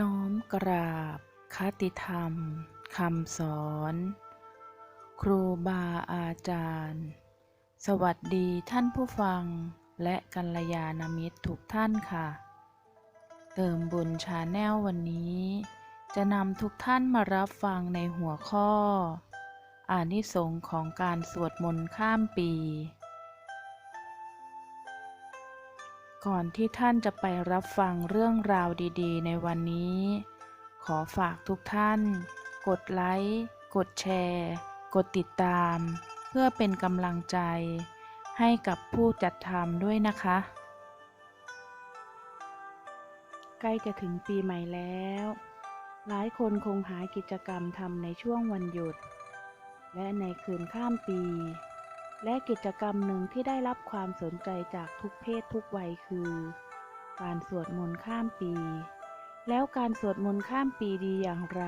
น้อมกราบคติธรรมคำสอน ครูบาอาจารย์ สวัสดีท่านผู้ฟังและกัลยาณมิตรทุกท่านค่ะ เติมบุญชาแนลวันนี้ จะนำทุกท่านมารับฟังในหัวข้อ อานิสงส์ของการสวดมนต์ข้ามปี ก่อนที่ท่านจะไปรับฟังเรื่องราวดีๆ ในวันนี้ ขอฝากทุกท่าน กดไลค์ กดแชร์ กดติดตาม เพื่อเป็นกำลังใจ ให้กับผู้จัดทำด้วยนะคะ ใกล้จะถึงปีใหม่แล้ว หลายคนคงหากิจกรรมทำในช่วงวันหยุด และในคืนข้ามปี และกิจกรรมหนึ่งที่ได้รับความสนใจจากทุกเพศทุกวัยคือ การสวดมนต์ข้ามปี แล้วการสวดมนต์ข้ามปีดีอย่างไร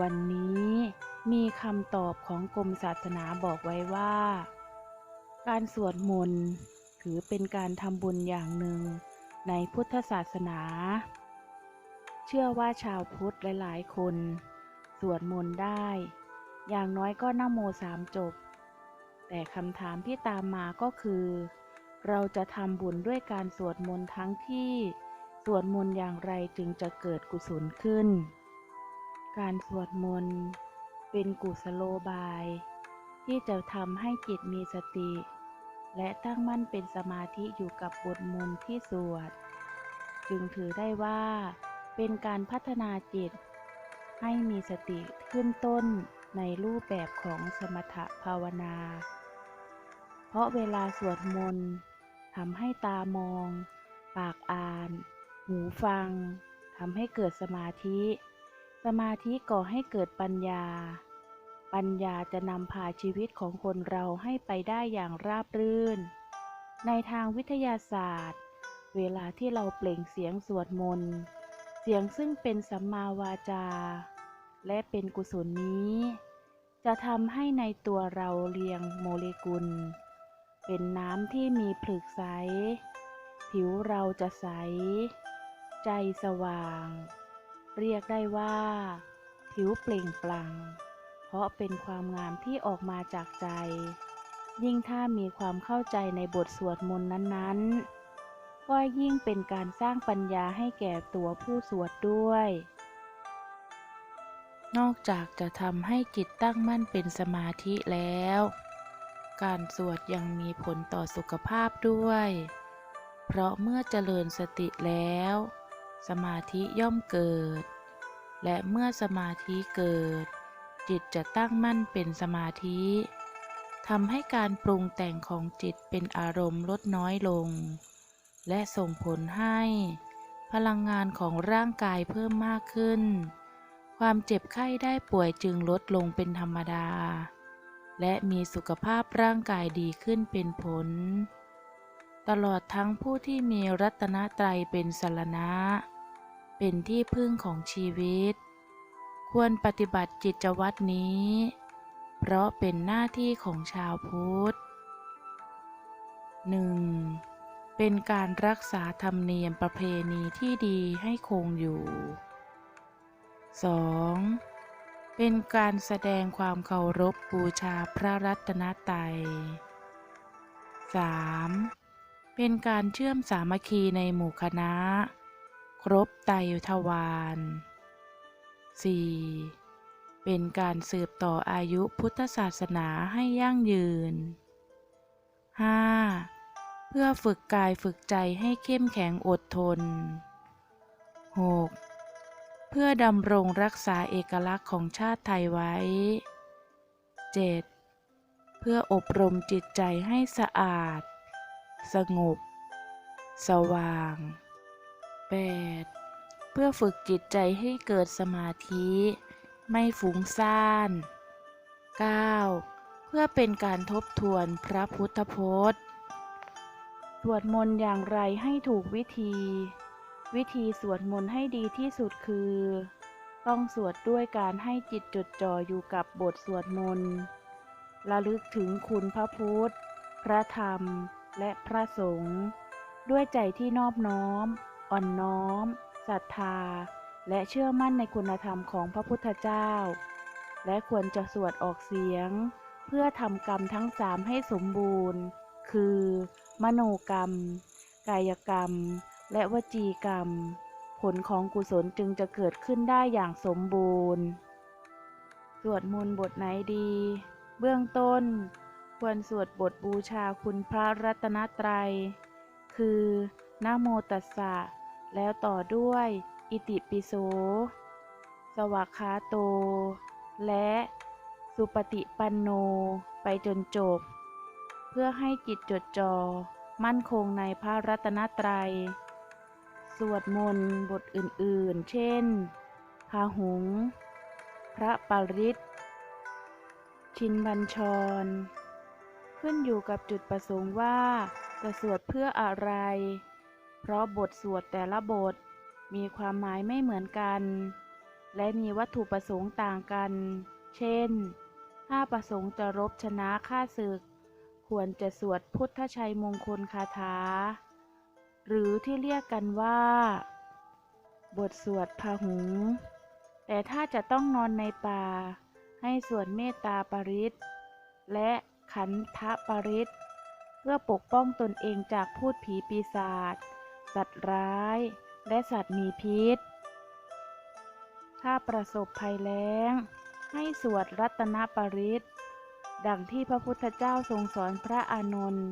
วันนี้มีคำตอบของกรมศาสนาบอกไว้ว่า การสวดมนต์ถือเป็นการทำบุญอย่างหนึ่งในพุทธศาสนา เชื่อว่าชาวพุทธหลาย ๆ คน สวดมนต์ได้ อย่างน้อยก็นโมสามจบ แต่คำถามที่ตามมาก็คือ เราจะทำบุญด้วยการสวดมนต์ทั้งที่สวดมนต์อย่างไรจึงจะเกิดกุศลขึ้น การสวดมนต์เป็นกุศโลบาย ที่จะทำให้จิตมีสติ และตั้งมั่นเป็นสมาธิอยู่กับบทมนต์ที่สวด จึงถือได้ว่า เป็นการพัฒนาจิต ให้มีสติขึ้นต้น ในรูปแบบของสมถภาวนา เพราะเวลาสวดมนต์ทำให้ตามอง ปากอ่าน หูฟังทำให้เกิดสมาธิ สมาธิก่อให้เกิดปัญญา ปัญญาจะนำพาชีวิตของคนเราให้ไปได้อย่างราบรื่น ในทางวิทยาศาสตร์ เวลาที่เราเปล่งเสียงสวดมนต์ เสียงซึ่งเป็นสัมมาวาจา และเป็นกุศลนี้ จะทำให้ในตัวเราเรียงโมเลกุล เป็นน้ำที่มีผลึกใส ผิวเราจะใส ใจสว่าง เรียกได้ว่า ผิวเปล่งปลั่ง เพราะเป็นความงามที่ออกมาจากใจ ยิ่งถ้ามีความเข้าใจในบทสวดมนต์นั้นๆก็ยิ่งเป็นการสร้างปัญญาให้แก่ตัวผู้สวดด้วย นอกจากจะทำให้จิตตั้งมั่นเป็นสมาธิแล้ว การสวดยังมีผลต่อสุขภาพด้วย เพราะเมื่อเจริญสติแล้ว สมาธิย่อมเกิด และเมื่อสมาธิเกิด จิตจะตั้งมั่นเป็นสมาธิทำให้การปรุงแต่งของจิตเป็นอารมณ์ลดน้อยลง และส่งผลให้ พลังงานของร่างกายเพิ่มมากขึ้น ความเจ็บไข้ได้ป่วยจึงลดลงเป็นธรรมดา และมีสุขภาพร่างกายดีขึ้นเป็นผล ตลอดทั้งผู้ที่มีรัตนตรัยเป็นสารณะ เป็นที่พึ่งของชีวิต ควรปฏิบัติจิตวัตรนี้ เพราะเป็นหน้าที่ของชาวพุทธ 1. เป็นการรักษาธรรมเนียมประเพณีที่ดีให้คงอยู่ 2. เป็นการแสดงความเคารพบูชาพระรัตนตรัย 3. เป็นการเชื่อมสามัคคีในหมู่คณะ ครบไตรทวาร 4. เป็นการสืบต่ออายุพุทธศาสนาให้ยั่งยืน 5. เพื่อฝึกกายฝึกใจให้เข้มแข็งอดทน 6. เพื่อดำรงรักษาเอกลักษณ์ของชาติไทยไว้ 7. เพื่ออบรมจิตใจให้สะอาด สงบ สว่าง 8. เพื่อฝึกจิตใจให้เกิดสมาธิ ไม่ฟุ้งซ่าน 9. เพื่อเป็นการทบทวนพระพุทธพจน์สวดมนต์อย่างไรให้ถูกวิธี วิธีสวดมนต์ให้ดีที่สุดคือ ต้องสวดด้วยการให้จิตจดจ่ออยู่กับบทสวดมนต์ระลึกถึงคุณพระพุทธ พระธรรม และพระสงฆ์ด้วยใจที่นอบน้อม อ่อนน้อมศรัทธา และเชื่อมั่นในคุณธรรมของพระพุทธเจ้า และควรจะสวดออกเสียง เพื่อทำกรรมทั้งสามให้สมบูรณ์ คือ มโนกรรม กายกรรม และวจีกรรม ผลของกุศลจึงจะเกิดขึ้นได้อย่างสมบูรณ์สวดมนต์บทไหนดี เบื้องต้น ควรสวดบทบูชาคุณพระรัตนตรัย คือนะโมตัสสะ แล้วต่อด้วย อิติปิโส สวากขาโต และสุปฏิปันโน ไปจนจบ เพื่อให้จิตจดจ่อ มั่นคงในพระรัตนตรัย สวดมนต์บทอื่นๆ เช่น พาหุง พระปริตชินบัญชร ขึ้นอยู่กับจุดประสงค์ว่าจะสวดเพื่ออะไร เพราะบทสวดแต่ละบทมีความหมายไม่เหมือนกัน และมีวัตถุประสงค์ต่างกัน เช่น ถ้าประสงค์จะรบชนะข้าศึก ควรจะสวดพุทธชัยมงคลคาถา หรือที่เรียกกันว่า บทสวดพาหุง แต่ถ้าจะต้องนอนในป่า ให้สวดเมตตาปริตและขันธปริตเพื่อปกป้องตนเองจากพูดผีปีศาจ สัตว์ร้าย และสัตว์มีพิษ ถ้าประสบภัยแล้ง ให้สวดรัตนปริตดังที่พระพุทธเจ้าทรงสอนพระอานนท์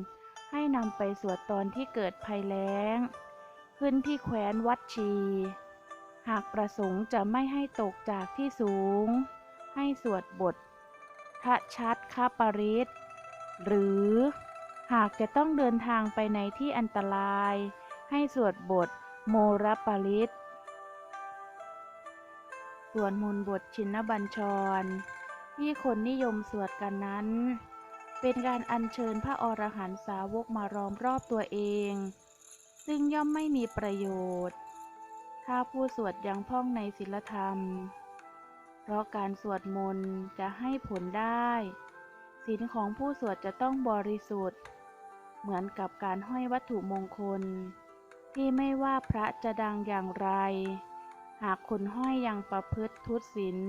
ให้นำไปสวดตอนที่เกิดภัยแล้ง ขึ้นที่แคว้นวัดชี หากประสงค์จะไม่ให้ตกจากที่สูง ให้สวดบททะชัดคาปริตหรือหากจะต้องเดินทางไปในที่อันตราย ให้สวดบทโมรปริตส่วนมนต์บทชินบัญชร ที่คนนิยมสวดกันนั้น เป็นการอัญเชิญพระอรหันตสาวกมาล้อมรอบตัวเอง ซึ่งย่อมไม่มีประโยชน์ ถ้าผู้สวดยังพ้องในศีลธรรม เพราะการสวดมนต์จะให้ผลได้ศีลของผู้สวดจะต้องบริสุทธิ์ เหมือนกับการห้อยวัตถุมงคล ที่ไม่ว่าพระจะดังอย่างไร หากคนห้อยยังประพฤติทุศีล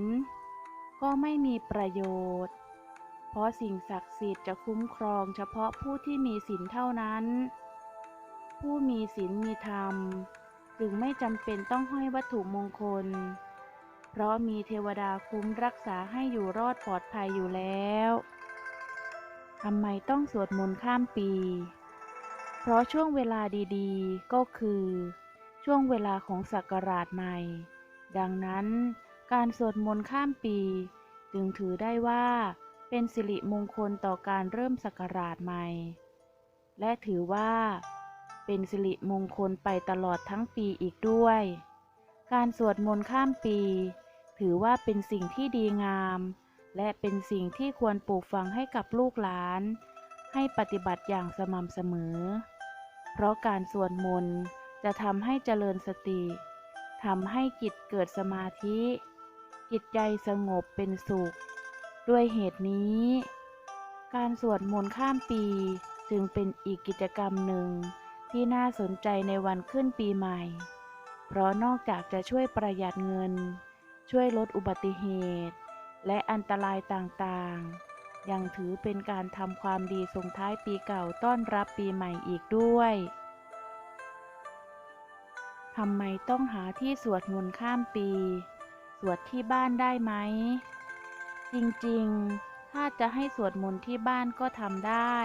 ก็ไม่มีประโยชน์ พราะสิ่งศักดิ์สิทธิ์จะคุ้มครองเฉพาะผู้ที่มีศีลเท่านั้น ผู้มีศีลมีธรรม จึงไม่จำเป็นต้องห้อยวัตถุมงคล เพราะมีเทวดาคุ้มรักษาให้อยู่รอดปลอดภัยอยู่แล้วทำไมต้องสวดมนต์ข้ามปี เพราะช่วงเวลาดีๆ ก็คือ ช่วงเวลาของศักราชใหม่ ดังนั้น การสวดมนต์ข้ามปี จึงถือได้ว่า เป็นสิริมงคลต่อการเริ่มศักราชใหม่ และถือว่า เป็นสิริมงคลไปตลอดทั้งปีอีกด้วย การสวดมนต์ข้ามปี ถือว่าเป็นสิ่งที่ดีงาม และเป็นสิ่งที่ควรปลูกฝังให้กับลูกหลาน ให้ปฏิบัติอย่างสม่ำเสมอ เพราะการสวดมนต์จะทำให้เจริญสติทำให้จิตเกิดสมาธิ จิตใจสงบเป็นสุข ด้วยเหตุนี้ การสวดมนต์ข้ามปีจึงเป็นอีกกิจกรรมหนึ่งที่น่าสนใจในวันขึ้นปีใหม่ เพราะนอกจากจะช่วยประหยัดเงิน ช่วยลดอุบัติเหตุ และอันตรายต่างๆ ยังถือเป็นการทำความดีส่งท้ายปีเก่าต้อนรับปีใหม่อีกด้วยทำไมต้องหาที่สวดมนต์ข้ามปี สวดที่บ้านได้ไหม จริงๆ ถ้าจะให้สวดมนต์ที่บ้านก็ทำได้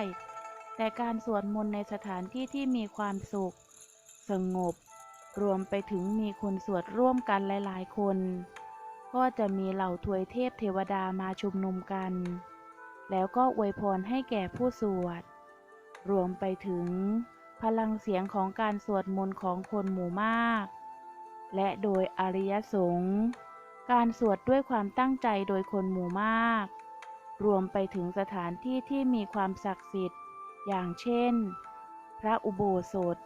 แต่การสวดมนต์ในสถานที่ที่มีความสุข สงบ รวมไปถึงมีคนสวดร่วมกันหลายๆ คน ก็จะมีเหล่าทวยเทพเทวดามาชุมนุมกัน แล้วก็อวยพรให้แก่ผู้สวด รวมไปถึง พลังเสียงของการสวดมนต์ของคนหมู่มาก และโดยอริยสงฆ์ การสวดด้วยความตั้งใจโดยคนหมู่มาก รวมไปถึงสถานที่ที่มีความศักดิ์สิทธิ์ อย่างเช่น พระอุโบสถ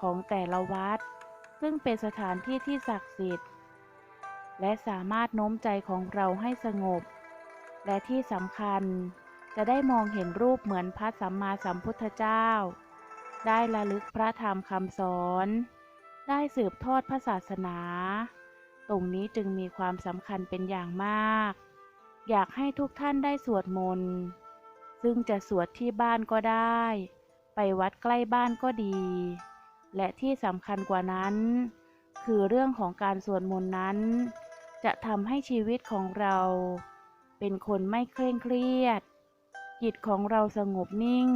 ของแต่ละวัด ซึ่งเป็นสถานที่ที่ศักดิ์สิทธิ์ และสามารถโน้มใจของเราให้สงบ และที่สำคัญจะได้มองเห็นรูปเหมือนพระสัมมาสัมพุทธเจ้า ได้ระลึกพระธรรมคำสอน ได้สืบทอดพระศาสนา ตรงนี้จึงมีความสำคัญเป็นอย่างมาก อยากให้ทุกท่านได้สวดมนต์ ซึ่งจะสวดที่บ้านก็ได้ ไปวัดใกล้บ้านก็ดี และที่สำคัญกว่านั้น คือเรื่องของการสวดมนต์นั้น จะทำให้ชีวิตของเรา เป็นคนไม่เคร่งเครียด จิตของเราสงบนิ่ง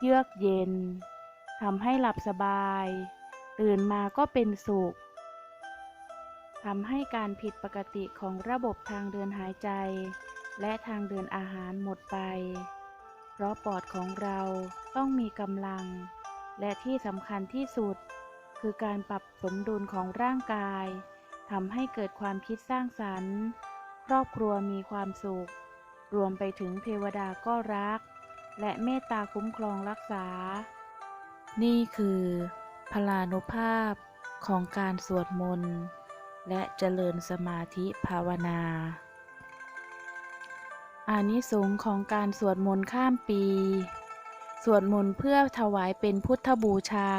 เยือกเย็นทำให้หลับสบาย ตื่นมาก็เป็นสุข ทำให้การผิดปกติของระบบทางเดินหายใจ และทางเดินอาหารหมดไป เพราะปอดของเราต้องมีกำลัง และที่สำคัญที่สุด คือการปรับสมดุลของร่างกายทำให้เกิดความคิดสร้างสรรค์ ครอบครัวมีความสุข รวมไปถึงเทวดาก็รัก และเมตตาคุ้มครองรักษา นี่คือ พลานุภาพของการสวดมนต์ และเจริญสมาธิภาวนา อานิสงส์ของการสวดมนต์ข้ามปี สวดมนต์เพื่อถวายเป็นพุทธบูชา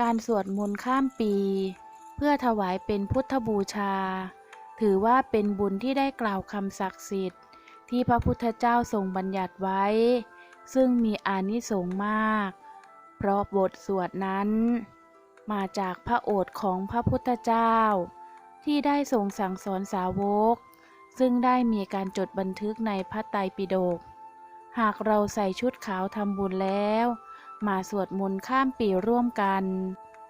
การสวดมนต์ข้ามปี เพื่อถวายเป็นพุทธบูชา ถือว่าเป็นบุญที่ได้กล่าวคำศักดิ์สิทธิ์ ที่พระพุทธเจ้าทรงบัญญัติไว้ ซึ่งมีอานิสงส์มาก เพราะบทสวดนั้นมาจากพระโอษฐ์ของพระพุทธเจ้า ที่ได้ทรงสั่งสอนสาวก ซึ่งได้มีการจดบันทึกในพระไตรปิฎกหากเราใส่ชุดขาวทำบุญแล้ว มาสวดมนต์ข้ามปีร่วมกัน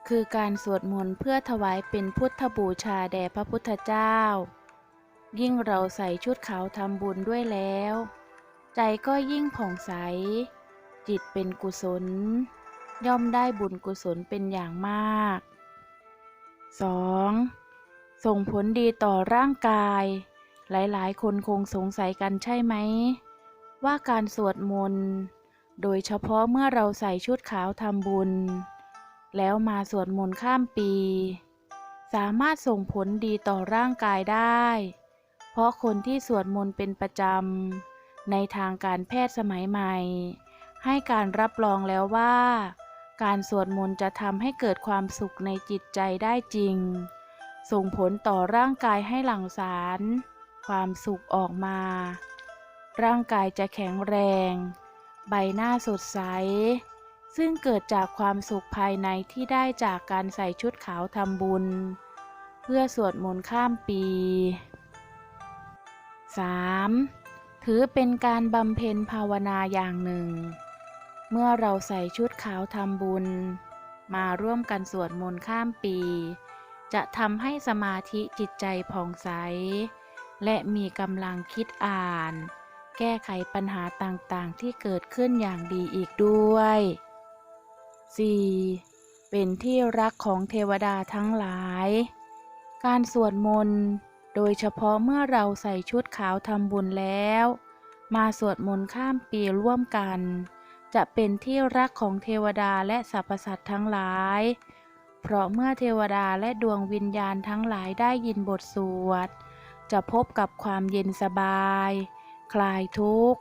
คือการสวดมนต์เพื่อถวายเป็นพุทธบูชาแด่พระพุทธเจ้า ยิ่งเราใส่ชุดขาวทำบุญด้วยแล้ว ใจก็ยิ่งผ่องใส จิตเป็นกุศล ย่อมได้บุญกุศลเป็นอย่างมาก 2. ส่งผลดีต่อร่างกาย หลายๆ คนคงสงสัยกันใช่ไหม ว่าการสวดมนต์ โดยเฉพาะเมื่อเราใส่ชุดขาวทำบุญ แล้วมาสวดมนต์ข้ามปี สามารถส่งผลดีต่อร่างกายได้ เพราะคนที่สวดมนต์เป็นประจำ ในทางการแพทย์สมัยใหม่ ให้การรับรองแล้วว่า การสวดมนต์จะทำให้เกิดความสุขในจิตใจได้จริง ส่งผลต่อร่างกายให้หลั่งสาร ความสุขออกมา ร่างกายจะแข็งแรง ใบหน้าสดใส ซึ่งเกิดจากความสุขภายในที่ได้จากการใส่ชุดขาวทำบุญ เพื่อสวดมนต์ข้ามปี 3. ถือเป็นการบำเพ็ญภาวนาอย่างหนึ่ง เมื่อเราใส่ชุดขาวทำบุญ มาร่วมกันสวดมนต์ข้ามปี จะทำให้สมาธิจิตใจผ่องใส และมีกำลังคิดอ่าน แก้ไขปัญหาต่างๆ ที่เกิดขึ้นอย่างดีอีกด้วย 4. เป็นที่รักของเทวดาทั้งหลาย การสวดมนต์โดยเฉพาะเมื่อเราใส่ชุดขาวทำบุญแล้ว มาสวดมนต์ข้ามปีร่วมกัน จะเป็นที่รักของเทวดาและสรรพสัตว์ทั้งหลาย เพราะเมื่อเทวดาและดวงวิญญาณทั้งหลายได้ยินบทสวด จะพบกับความเย็นสบาย คลายทุกข์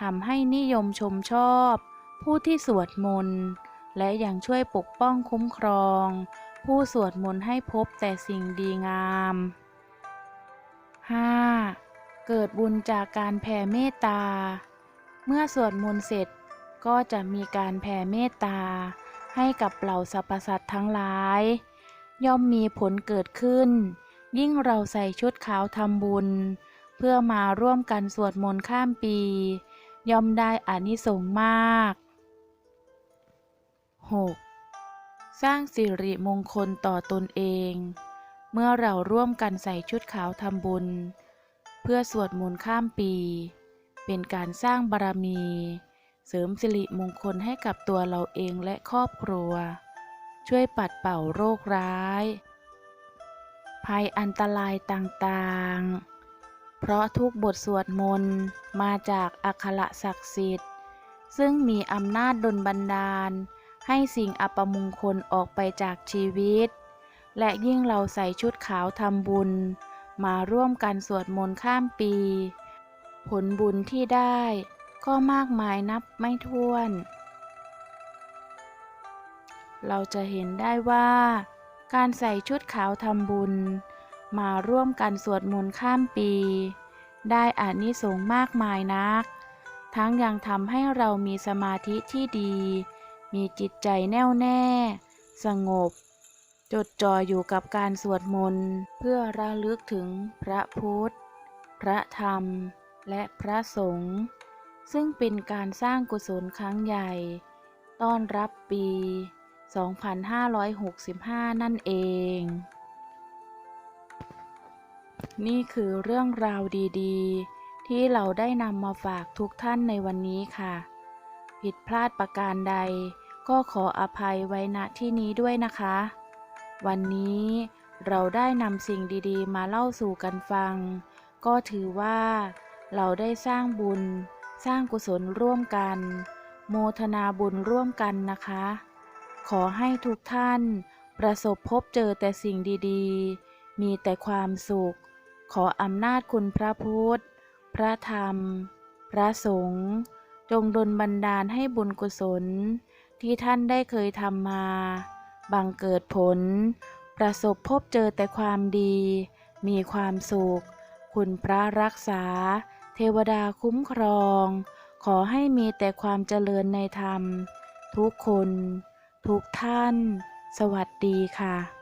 ทำให้นิยมชมชอบ ผู้ที่สวดมนต์และยังช่วยปกป้องคุ้มครอง ผู้สวดมนต์ให้พบแต่สิ่งดีงาม 5. เกิดบุญจากการแผ่เมตตา เมื่อสวดมนต์เสร็จก็จะมีการแผ่เมตตา ให้กับเหล่าสรรพสัตว์ทั้งหลาย ย่อมมีผลเกิดขึ้น ยิ่งเราใส่ชุดขาวทำบุญ เพื่อมาร่วมกันสวดมนต์ข้ามปี ย่อมได้อานิสงส์มาก 6. สร้างสิริมงคลต่อตนเอง เมื่อเราร่วมกันใส่ชุดขาวทำบุญ เพื่อสวดมนต์ข้ามปี เป็นการสร้างบารมี เสริมสิริมงคลให้กับตัวเราเองและครอบครัว ช่วยปัดเป่าโรคร้าย ภัยอันตรายต่างๆ เพราะทุกบทสวดมนต์มาจากอัคระศักดิ์สิทธิ์ ซึ่งมีอำนาจดลบันดาล ให้สิ่งอัปมงคลออกไปจากชีวิต และยิ่งเราใส่ชุดขาวทำบุญ มาร่วมกันสวดมนต์ข้ามปี ผลบุญที่ได้ ก็มากมายนับไม่ถ้วน เราจะเห็นได้ว่า การใส่ชุดขาวทำบุญ มาร่วมกันสวดมนต์ข้ามปี ได้อานิสงส์มากมายนัก ทั้งยังทำให้เรามีสมาธิที่ดี มีจิตใจแน่วแน่ สงบ จดจ่ออยู่กับการสวดมนต์เพื่อระลึกถึงพระพุทธ พระธรรม และพระสงฆ์ ซึ่งเป็นการสร้างกุศลครั้งใหญ่ ต้อนรับปี 2565 นั่นเอง นี่คือเรื่องราวดีๆ ที่เราได้นำมาฝากทุกท่านในวันนี้ค่ะ ผิดพลาดประการใดก็ขออภัยไว้ณที่นี้ด้วยนะคะ วันนี้เราได้นำสิ่งดีๆ มาเล่าสู่กันฟัง ก็ถือว่าเราได้สร้างบุญ สร้างกุศลร่วมกัน โมทนาบุญร่วมกันนะคะ ขอให้ทุกท่านประสบพบเจอแต่สิ่งดีๆ มีแต่ความสุข ขออำนาจคุณพระพุทธ พระธรรม พระสงฆ์จงดลบันดาลให้บุญกุศล ที่ท่านได้เคยทำมา บังเกิดผล ประสบพบเจอแต่ความดี มีความสุข คุณพระรักษา เทวดาคุ้มครอง ขอให้มีแต่ความเจริญในธรรม ทุกคน ทุกท่าน สวัสดีค่ะ